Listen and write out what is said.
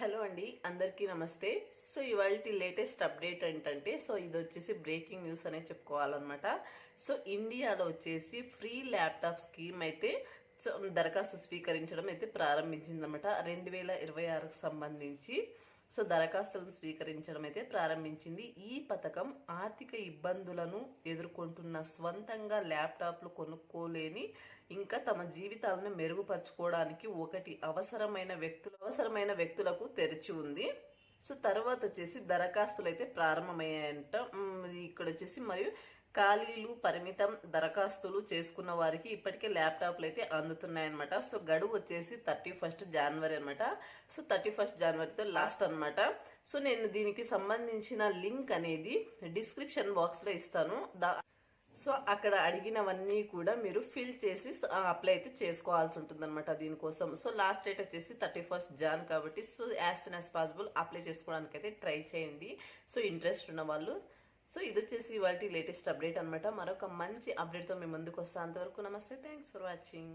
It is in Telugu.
హలో అండి అందరికీ నమస్తే. సో ఇవాళ లేటెస్ట్ అప్డేట్ ఏంటంటే సో ఇది వచ్చేసి బ్రేకింగ్ న్యూస్ అనే చెప్పుకోవాలన్నమాట. సో ఇండియాలో వచ్చేసి ఫ్రీ ల్యాప్టాప్ స్కీమ్ అయితే సో దరఖాస్తు స్వీకరించడం అయితే ప్రారంభించిందన్నమాట. రెండు వేల ఇరవై ఆరుకు సంబంధించి. సో దరఖాస్తులను స్వీకరించడం అయితే ప్రారంభించింది. ఈ పథకం ఆర్థిక ఇబ్బందులను ఎదుర్కొంటున్న స్వంతంగా ల్యాప్టాప్లు కొనుక్కోలేని ఇంకా తమ జీవితాలను మెరుగుపరచుకోవడానికి ఒకటి అవసరమైన వ్యక్తులు అవసరమైన వ్యక్తులకు తెరిచి ఉంది. సో తర్వాత వచ్చేసి దరఖాస్తులు అయితే ప్రారంభమయ్యాయంట. ఇక్కడ వచ్చేసి మరియు ఖాళీలు పరిమితం దరఖాస్తులు చేసుకున్న వారికి ఇప్పటికే ల్యాప్టాప్లు అయితే అందుతున్నాయన్నమాట. సో గడువు వచ్చేసి థర్టీ ఫస్ట్ జనవరి అనమాట సో థర్టీ ఫస్ట్ జనవరితో లాస్ట్ అనమాట సో నేను దీనికి సంబంధించిన లింక్ అనేది డిస్క్రిప్షన్ బాక్స్లో ఇస్తాను. దా సో అక్కడ అడిగినవన్నీ కూడా మీరు ఫిల్ చేసి అప్లై అయితే చేసుకోవాల్సి ఉంటుంది అనమాట దీనికోసం. సో లాస్ట్ డేట్ వచ్చేసి థర్టీ ఫస్ట్ జాన్ కాబట్టి so as soon as possible apply చేసుకోవడానికి అయితే ట్రై చేయండి. సో ఇంట్రెస్ట్ ఉన్న వాళ్ళు సో ఇది వచ్చేసి వాటి లేటెస్ట్ అప్డేట్ అనమాట మరొక మంచి అప్డేట్తో మేము ముందుకు వస్తాం. అంతవరకు నమస్తే. Thanks for watching